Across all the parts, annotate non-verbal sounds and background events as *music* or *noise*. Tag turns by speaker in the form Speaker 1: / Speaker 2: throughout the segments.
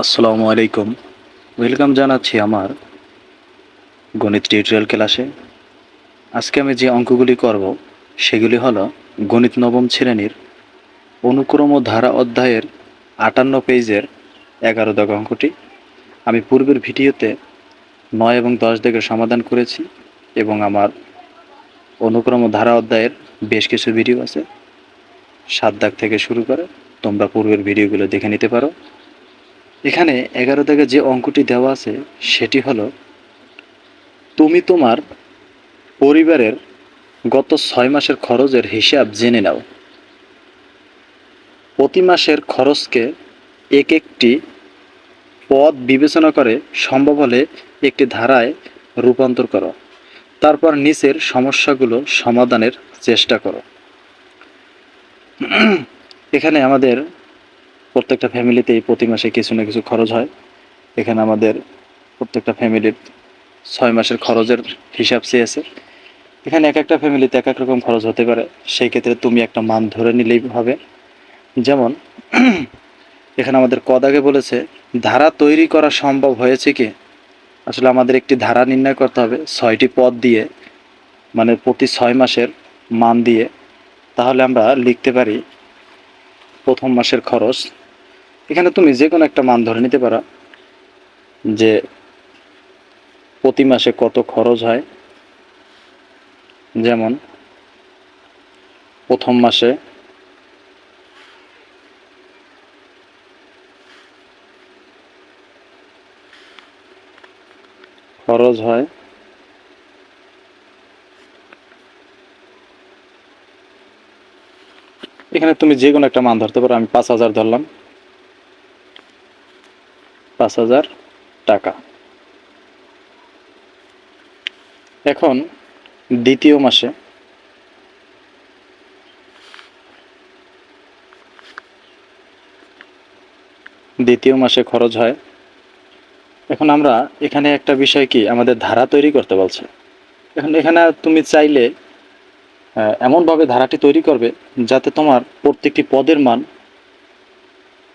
Speaker 1: আসসালামু আলাইকুম। ওয়েলকাম জানাচ্ছি আমার গণিত টিউটোরিয়াল ক্লাসে আজকে আমি যে অঙ্কগুলি করব, সেগুলি হল গণিত নবম শ্রেণির অনুক্রম ও ধারা অধ্যায়ের আটান্ন পেজের এগারো দাগ অঙ্কটি। আমি পূর্বের ভিডিওতে নয় এবং দশ দাগের সমাধান করেছি এবং আমার অনুক্রম ও ধারা অধ্যায়ের বেশ কিছু ভিডিও আছে। সাত দাগ থেকে শুরু করে তোমরা পূর্বের ভিডিওগুলো দেখে নিতে পারো। এখানে এগারো দাগে যে অঙ্কটি দেওয়া আছে, সেটি হলো, তুমি তোমার পরিবারের গত ছয় মাসের খরচের হিসাব জেনে নাও। প্রতি মাসের খরচকে এক একটি পদ বিবেচনা করে সম্ভব হলে একটি ধারায় রূপান্তর করো। তারপর নিচের সমস্যাগুলো সমাধানের চেষ্টা করো। এখানে আমাদের প্রত্যেকটা ফ্যামিলিতেই প্রতি মাসে কিছু না কিছু খরচ হয়। এখানে আমাদের প্রত্যেকটা ফ্যামিলির ছয় মাসের খরচের হিসাব চেয়েছে। এখানে এক একটা ফ্যামিলিতে এক এক রকম খরচ হতে পারে। সেই ক্ষেত্রে তুমি একটা মান ধরে নিলেই হবে। যেমন, *clears throat* এখানে আমাদের কদাগে বলেছে, ধারা তৈরি করা সম্ভব হয়েছে কি? আসলে আমাদের একটি ধারা নির্ণয় করতে হবে, ছয়টি পদ দিয়ে মানে প্রতি ছয় মাসের মান দিয়ে। তাহলে আমরা লিখতে পারি, প্রথম মাসের খরচ এখানে তুমি যে কোনো একটা মান ধরে নিতে পারো, যে প্রতি মাসে কত খরচ হয়। যেমন, প্রথম মাসে খরচ হয় এখানে তুমি যে কোনো একটা মান ধরতে পারো, আমি পাঁচ হাজার ধরলাম। পাঁচ হাজার টাকা। এখন দ্বিতীয় মাসে দ্বিতীয় মাসে খরচ হয়। এখন আমরা এখানে একটা বিষয় কি? আমাদের ধারা তৈরি করতে বলছে। এখন এখানে তুমি চাইলে এমনভাবে ধারাটি তৈরি করবে যাতে তোমার প্রত্যেকটি পদের মান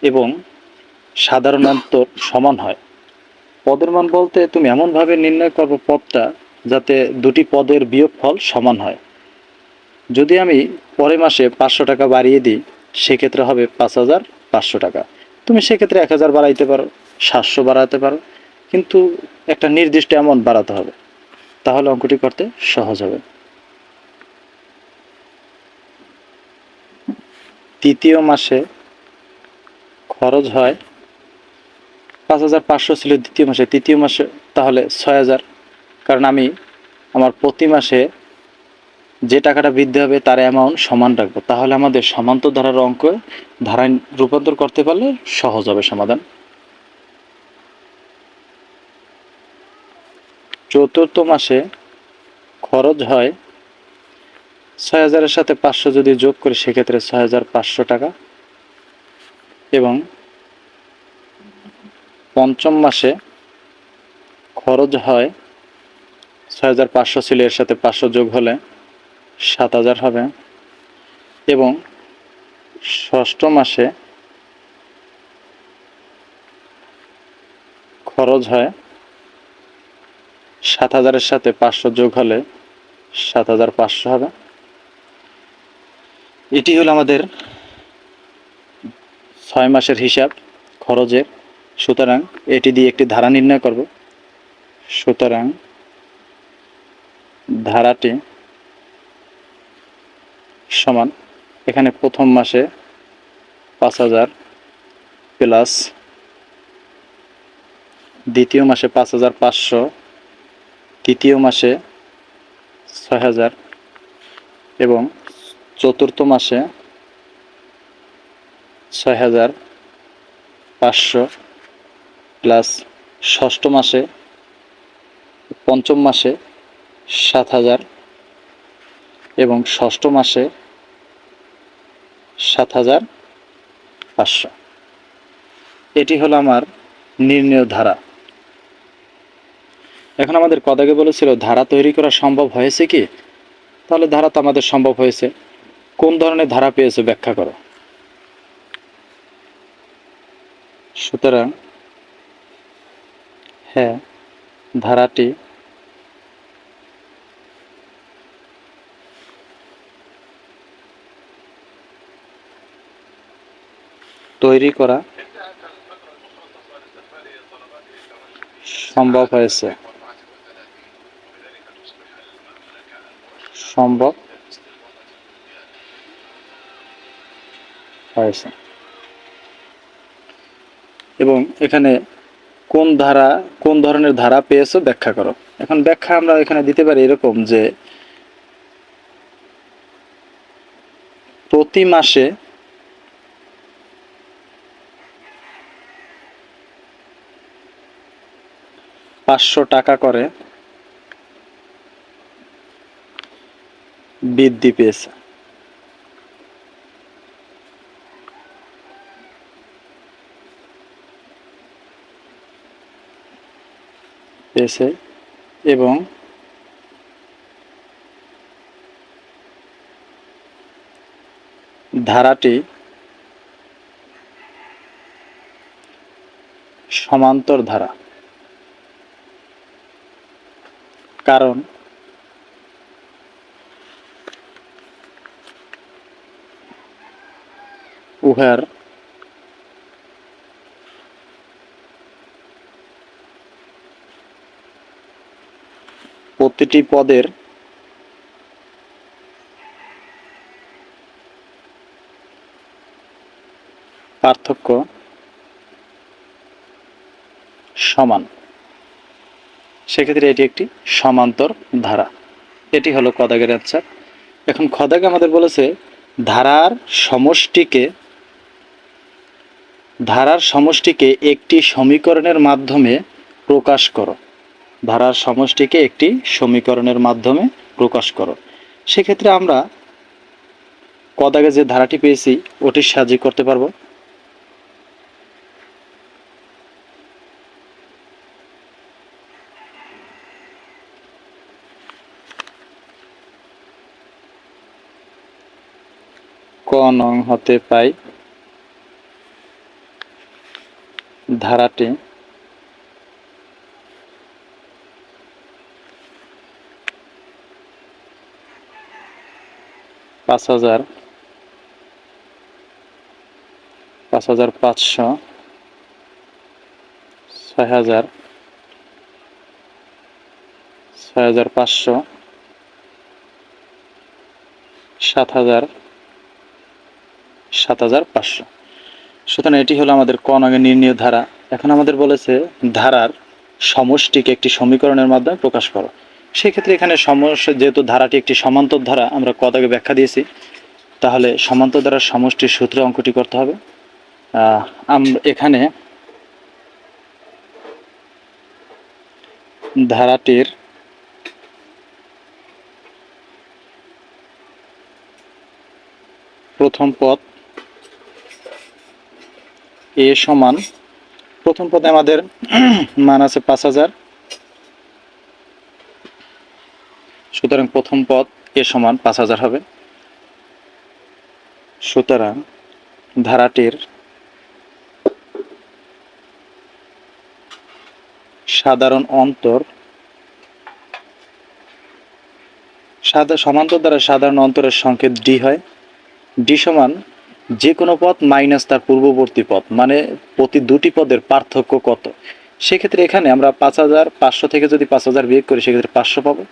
Speaker 1: এবং সাধারণত সমান হয়। পদের মান বলতে তুমি এমনভাবে নির্ণয় করবে পদটা যাতে দুটি পদের বিয়োগফল সমান হয়। যদি আমি পরের মাসে পাঁচশো টাকা বাড়িয়ে দিই, সেক্ষেত্রে হবে পাঁচ হাজার পাঁচশো টাকা। তুমি সেক্ষেত্রে এক হাজার বাড়াইতে পারো, সাতশো বাড়াতে পারো, কিন্তু একটা নির্দিষ্ট অ্যামাউন্ট বাড়াতে হবে। তাহলে অঙ্কটি করতে সহজ হবে। তৃতীয় মাসে খরচ হয় পাঁচ হাজার পাঁচশো ছিল দ্বিতীয় মাসে, তৃতীয় মাসে তাহলে ছয় হাজার। কারণ আমি আমার প্রতি মাসে যে টাকাটা বৃদ্ধি হবে তার অ্যামাউন্ট সমান রাখব। তাহলে আমাদের সমান্তর ধারার অঙ্ক ধারায় রূপান্তর করতে পারলে সহজ হবে সমাধান। চতুর্থ মাসে খরচ হয় ছয় হাজারের সাথে পাঁচশো যদি যোগ করি, সেক্ষেত্রে ছয় হাজার পাঁচশো টাকা। এবং পঞ্চম মাসে খরচ হয় ছয় হাজার পাঁচশো ছিল এর সাথে পাঁচশো যোগ হলে সাত হাজার হবে। এবং ষষ্ঠ মাসে খরচ হয় সাত হাজারের সাথে পাঁচশো যোগ হলে সাত হাজার পাঁচশো হবে। এটি হলো আমাদের ছয় মাসের হিসাব খরচের। সুতরাং এটি দিয়ে একটি ধারা নির্ণয় করব। সুতরাং ধারাটি সমান এখানে প্রথম মাসে পাঁচ হাজার প্লাস দ্বিতীয় মাসে পাঁচ হাজার পাঁচশো, তৃতীয় মাসে ছয় হাজার এবং চতুর্থ মাসে ছয় হাজার পাঁচশো। প্লাস ষষ্ঠ মাসে, পঞ্চম মাসে সাত হাজার এবং ষষ্ঠ মাসে সাত হাজার পাঁচশো। এটি হলো আমার নির্ণয় ধারা। এখন আমাদের কদাকে বলেছিল, ধারা তৈরি করা সম্ভব হয়েছে কি? তাহলে ধারা তো আমাদের সম্ভব হয়েছে। কোন ধরনের ধারা পেয়েছে ব্যাখ্যা করো। সুতরাং হ্যাঁ ধারাটি তৈরি করা সম্ভব হয়েছে। সম্ভব হয়েছে। এবং এখানে কোন ধারা, কোন ধরনের ধারা পেয়েছ ব্যাখ্যা করো। এখন ব্যাখ্যা আমরা এখানে দিতে পারি এরকম যে, প্রতি মাসে পাঁচশো টাকা করে বৃদ্ধি পেয়েছে। পেয়েছে এবং ধারাটি সমান্তর ধারা। কারণ উহার প্রতিটি পদের পার্থক্য সমান। সেক্ষেত্রে এটি একটি সমান্তর ধারা। এটি হলো কদাগের অ্যান্সার এখন খদাগ আমাদের বলেছে, ধারার সমষ্টিকে ধারার সমষ্টিকে একটি সমীকরণের মাধ্যমে প্রকাশ করো। ধারার সমষ্টিকে একটি সমীকরণের মাধ্যমে প্রকাশ করো। সেক্ষেত্রে আমরা কদাগে যে ধারাটি পেয়েছি, ওটির সাহায্যে করতে পারব। ক নং হতে পাই ধারাটি। পাঁচ হাজার পাঁচ হাজার পাঁচশো, ছয় হাজার ছয় হাজার পাঁচশো, সাত হাজার সাত হাজার পাঁচশো। সুতরাং এটি হলো আমাদের ক নঙের নির্ণীয় ধারা। এখন আমাদের বলেছে ধারার সমষ্টিকে একটি সমীকরণের মাধ্যমে প্রকাশ করো। সেক্ষেত্রে এখানে সমস্যা যেহেতু ধারাটি একটি সমান্তর ধারা আমরা কদাকে ব্যাখ্যা দিয়েছি তাহলে সমান্তর ধারার সমষ্টির সূত্রে অঙ্কটি করতে হবে। আহ, আম- এখানে ধারাটির প্রথম পদ এ সমান প্রথম পদে আমাদের মান আছে পাঁচ হাজার সুতরাং প্রথম পদ এ সমান পাঁচ হাজার হবে। সুতরাং ধারাটির সাধারণ অন্তর সমান্তর দ্বারা সাধারণ অন্তরের সংকেত ডি হয়। ডি সমান যে কোনো পদ মাইনাস তার পূর্ববর্তী পদ মানে প্রতি দুটি পদের পার্থক্য কত? সেক্ষেত্রে এখানে আমরা পাঁচ হাজার পাঁচশো থেকে যদি পাঁচ হাজার বিয়োগ করি, সেক্ষেত্রে পাঁচশো পাবো।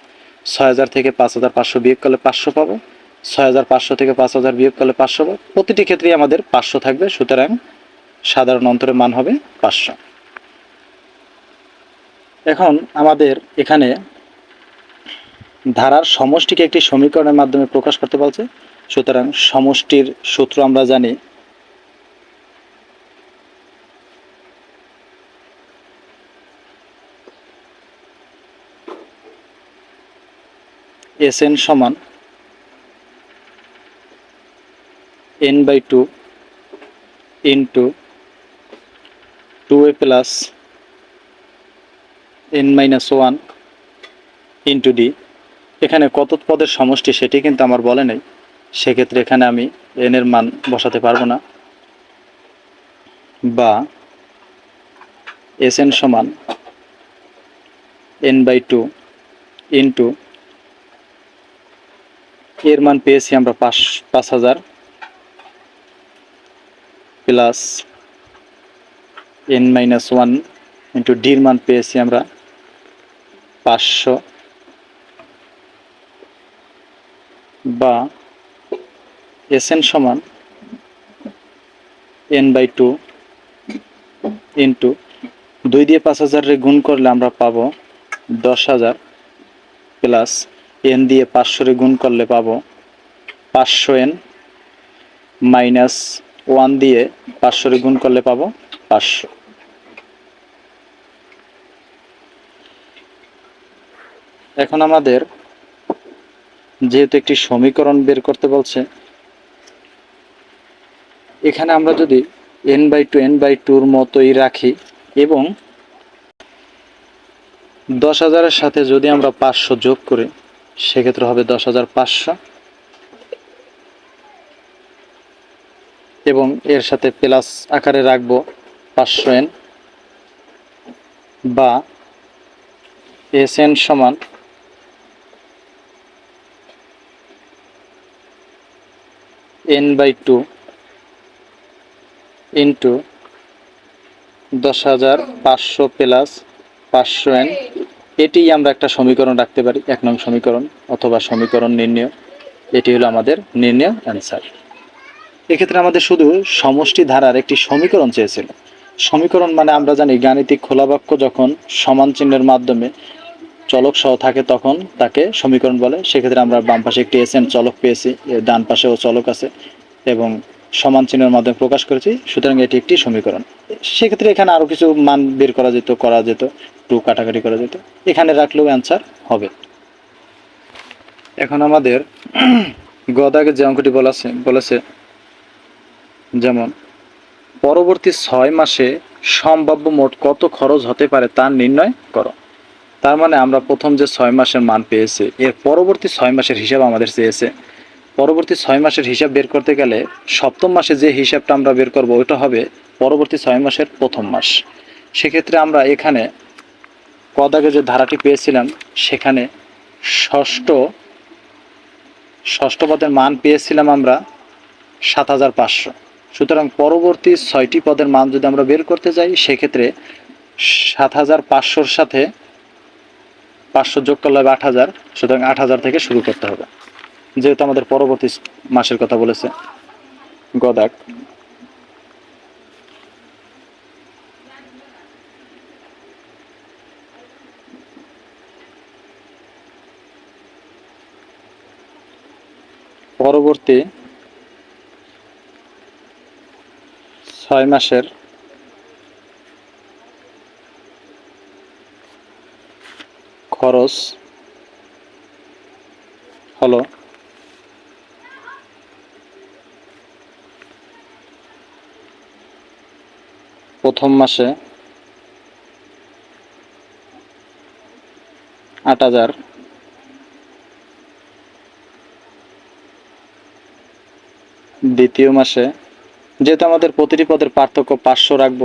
Speaker 1: ছয় হাজার থেকে পাঁচ হাজার পাঁচশো বিয়োগ করলে পাঁচশো পাবো। ছয় হাজার পাঁচশো থেকে পাঁচ হাজার বিয়োগ করলে পাঁচশো পাবো। প্রতিটি ক্ষেত্রেই আমাদের পাঁচশো থাকবে, সুতরাং সাধারণ অন্তরের মান হবে পাঁচশো। এখন আমাদের এখানে ধারার সমষ্টিকে একটি সমীকরণের মাধ্যমে প্রকাশ করতে বলছে। সুতরাং সমষ্টির সূত্র আমরা জানি এস এন সমান N by two into two A plus N minus one into D. এখানে কত পদের সমষ্টি সেটি কিন্তু আমার বলে নেই। সেক্ষেত্রে এখানে আমি এন এর মান বসাতে পারব না। বা এস এন সমান এন বাই টু ইন্টু এর মান পেয়েছি আমরা পাঁচ পাঁচ হাজার plus N minus one into ডির মান পেয়েছি আমরা পাঁচশো বা এস এন সমান এন বাই টু ইন্টু দুই দিয়ে পাঁচ হাজারে গুণ করলে আমরা পাবো দশ হাজার প্লাস এন দিয়ে পাঁচশোরে গুণ করলে পাবো পাঁচশো এন মাইনাস ওয়ান দিয়ে পাঁচশোরে গুণ করলে পাবো পাঁচশো। এখন আমাদের যেহেতু একটি সমীকরণ বের করতে বলছে, এখানে আমরা যদি N by two N by টুর মতোই রাখি এবং দশ হাজারের সাথে যদি আমরা পাঁচশো যোগ করি সেক্ষেত্রে হবে দশ হাজার পাঁচশো। এবং এর সাথে প্লাস আকারে রাখব পাঁচশো এন বা এস এন সমান এন বাই টু ইন্টু দশ হাজার পাঁচশো প্লাস পাঁচশো এন এটি আমরা একটা সমীকরণ রাখতে পারি, এক নং সমীকরণ অথবা সমীকরণ নির্ণয়। এটি হলো আমাদের নির্ণয় অ্যান্সার এক্ষেত্রে আমাদের শুধু সমষ্টি ধারার একটি সমীকরণ চেয়েছিল। সমীকরণ মানে আমরা জানি গাণিতিক খোলা বাক্য যখন সমান চিহ্নের মাধ্যমে চলক সহ থাকে তখন তাকে সমীকরণ বলে। সেক্ষেত্রে আমরা বাম পাশে একটি এস চলক পেয়েছি ডান পাশেও চলক আছে এবং সমান চিহ্নের মাধ্যমে প্রকাশ করেছি, সুতরাং এটি একটি সমীকরণ। সেক্ষেত্রে এখানে আরও কিছু মান বের করা যেত করা যেত টু কাটাকাটি করা যেত। এখানে রাখলেও অ্যান্সার হবে। এখন আমাদের *clears throat* গদাকে যে অঙ্কটি বলেছে বলেছে যেমন, পরবর্তী ছয় মাসে সম্ভাব্য মোট কত খরচ হতে পারে তা নির্ণয় করো। তার মানে আমরা প্রথম যে ছয় মাসের মান পেয়েছি, এর পরবর্তী ছয় মাসের হিসাব আমাদের চেয়েছে। পরবর্তী ছয় মাসের হিসাব বের করতে গেলে সপ্তম মাসে যে হিসাবটা আমরা বের করব, ওইটা হবে পরবর্তী ছয় মাসের প্রথম মাস। সেক্ষেত্রে আমরা এখানে কদাগে যে ধারাটি পেয়েছিলাম, সেখানে ষষ্ঠ ষষ্ঠ পদের মান পেয়েছিলাম আমরা সাত হাজার পাঁচশো। সুতরাং পরবর্তী ছয়টি পদের মান যদি আমরা বের করতে যাই, সেক্ষেত্রে সাত হাজার পাঁচশোর সাথে পাঁচশো যোগ করলে হবে আট হাজার, সুতরাং আট হাজার থেকে শুরু করতে হবে। যেহেতু আমাদের পরবর্তী মাসের কথা বলেছে গদাক। পরবর্তী ছয় মাসের খরচ হল প্রথম মাসে আট হাজার দ্বিতীয় মাসে, যেহেতু আমাদের প্রতিটি পদের পার্থক্য পাঁচশো রাখব,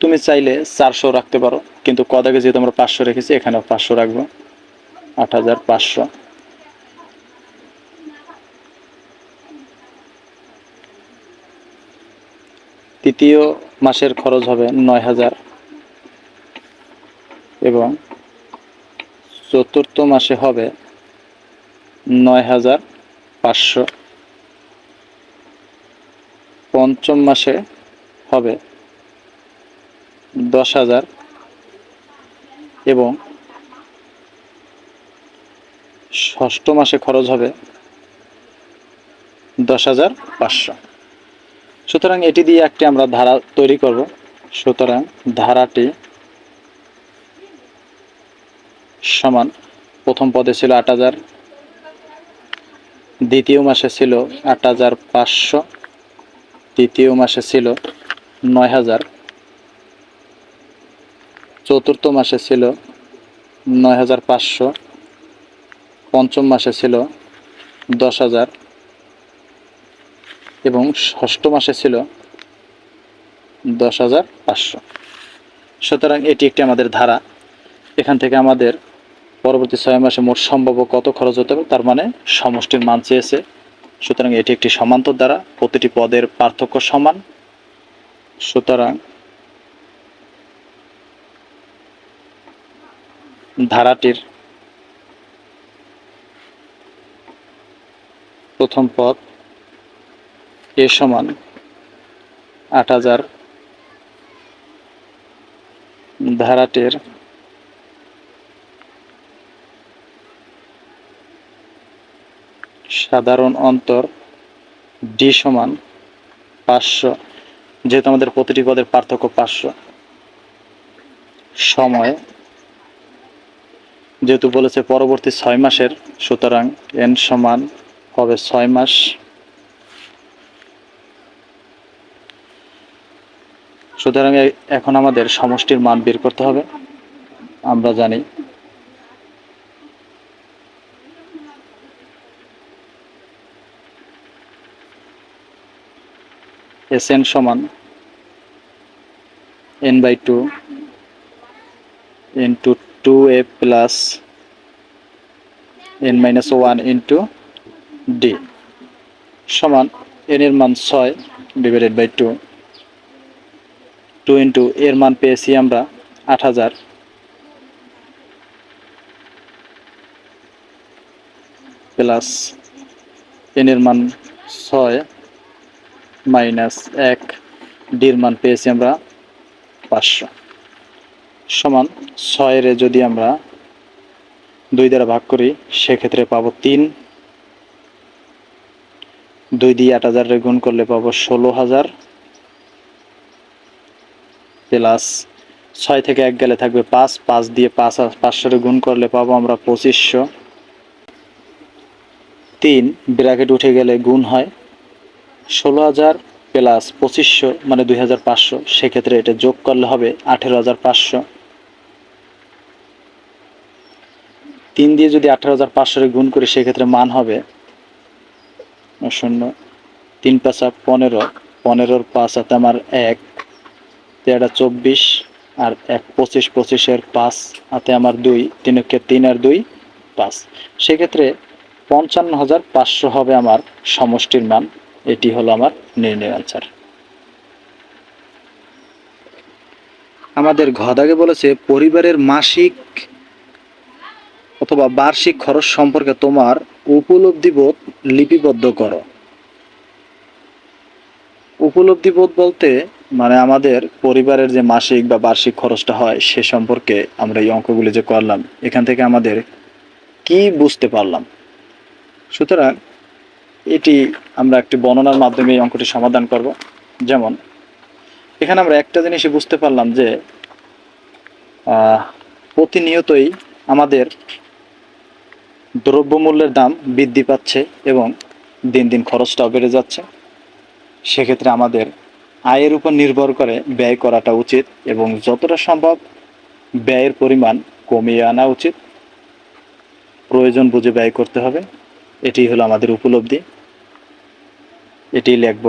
Speaker 1: তুমি চাইলে চারশো রাখতে পারো, কিন্তু কদাকে যেহেতু আমরা পাঁচশো রেখেছি, এখানেও পাঁচশো রাখব, আট হাজার পাঁচশো। তৃতীয় মাসের খরচ হবে নয় হাজার। এবং চতুর্থ মাসে হবে নয় হাজার পাঁচশো। পঞ্চম মাসে হবে দশ হাজার এবং ষষ্ঠ মাসে খরচ হবে দশ হাজার পাঁচশো। সুতরাং এটি দিয়ে একটি আমরা ধারা তৈরি করব। সুতরাং ধারাটি সমান প্রথম পদে ছিল আট হাজার, দ্বিতীয় মাসে ছিল আট হাজার পাঁচশো। তৃতীয় মাসে ছিল নয় হাজার। চতুর্থ মাসে ছিল নয় হাজার পাঁচশো। পঞ্চম মাসে ছিল দশ হাজার। এবং ষষ্ঠ মাসে ছিল দশ হাজার পাঁচশো। সুতরাং এটি একটি আমাদের ধারা। এখান থেকে আমাদের পরবর্তী ছয় মাসে মোট সম্ভাব্য কত খরচ হতে হবে তার মানে সমষ্টির মান চেয়েছে সুতরাং এটি একটি সমান্তর দ্বারা, প্রতিটি পদের পার্থক্য সমান। সুতরাং ধারাটির প্রথম পদ এ সমান আট হাজার। ধারাটির সাধারণ অন্তর ডি সমান পাঁচশো, যেহেতু আমাদের প্রতিটি পদের পার্থক্য পাঁচশো। সময়, যেহেতু বলেছে পরবর্তী ছয় মাসের, সুতরাং এন সমান হবে ছয় মাস। সুতরাং এখন আমাদের সমষ্টির মান বের করতে হবে। আমরা জানি এস এন সমান N by two into two A plus N minus one into D সমান এন এর মান ছয় divided by two. Two into এর মান পেয়েছি আমরা আট হাজার। প্লাস এন এর মান ছয় মাইনাস এক ডির মান পেয়েছি আমরা পাঁচশো। সমান ছয়ের যদি আমরা দুই দ্বারা ভাগ করি, সেক্ষেত্রে পাবো তিন। দুই দিয়ে আট হাজারে গুণ করলে পাবো ষোলো হাজার। প্লাস ছয় থেকে এক গেলে থাকবে পাঁচ পাঁচ দিয়ে পাঁচ পাঁচশোরে গুণ করলে পাবো আমরা পঁচিশশো। তিন, ব্র্যাকেট উঠে গেলে গুণ হয় ষোলো হাজার প্লাস পঁচিশশো মানে দুই হাজার পাঁচশো, সেক্ষেত্রে এটা যোগ করলে হবে আঠেরো হাজার পাঁচশো। তিন দিয়ে যদি আঠেরো হাজার পাঁচশোরে গুণ করি, সেক্ষেত্রে মান হবে শূন্য, তিন পাঁচা পনেরো, পনেরোর পাঁচ হাতে আমার এক তেরোটা চব্বিশ, আর এক পঁচিশ, পঁচিশের পাঁচ হাতে আমার দুই, তিনকে তিন আর দুই, পাঁচ। সেক্ষেত্রে পঞ্চান্ন হাজার পাঁচশো হবে আমার সমষ্টির মান। এটি হলো আমার নির্ণয় আনসার আমাদের ঘদাগে বলেছে, পরিবারের মাসিক অথবা বার্ষিক খরচ সম্পর্কে তোমার উপলব্ধিবোধ লিপিবদ্ধ করো। উপলব্ধিবোধ বলতে মানে আমাদের পরিবারের যে মাসিক বা বার্ষিক খরচটা হয়, সে সম্পর্কে আমরা এই অঙ্কগুলি যে করলাম, এখান থেকে আমাদের কি বুঝতে পারলাম? সুতরাং এটি আমরা একটি বর্ণনার মাধ্যমে এই অঙ্কটি সমাধান করব। যেমন, এখানে আমরা একটা জিনিসই বুঝতে পারলাম যে প্রতিনিয়তই আমাদের দ্রব্যমূল্যের দাম বৃদ্ধি পাচ্ছে এবং দিন দিন খরচটাও বেড়ে যাচ্ছে। সেক্ষেত্রে আমাদের আয়ের উপর নির্ভর করে ব্যয় করাটা উচিত এবং যতটা সম্ভব ব্যয়ের পরিমাণ কমিয়ে আনা উচিত। প্রয়োজন বুঝে ব্যয় করতে হবে। এটি হলো আমাদের উপলব্ধি। এটি লিখব।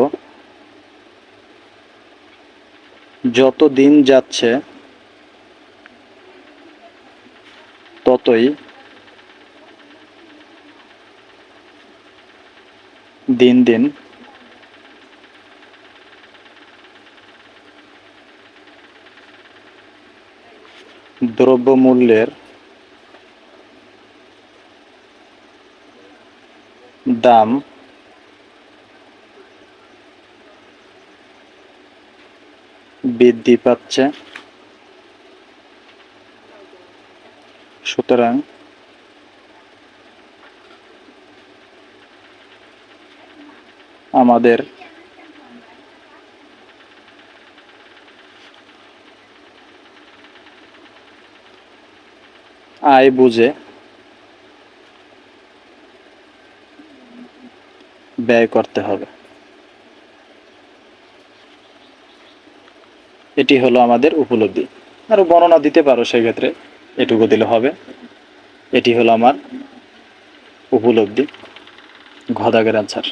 Speaker 1: যত দিন যাচ্ছে ততই দিন দিন দ্রব্যমূল্যের দাম? বৃদ্ধি পাচ্ছে। সুতরাং আমাদের আয় বুঝে ব্যয় করতে হবে। এটি হলো আমাদের উপলব্ধি। আরও বর্ণনা দিতে পারো সেক্ষেত্রে, এটুকু দিলে হবে। এটি হলো আমার উপলব্ধি। ঘদাগের আনসার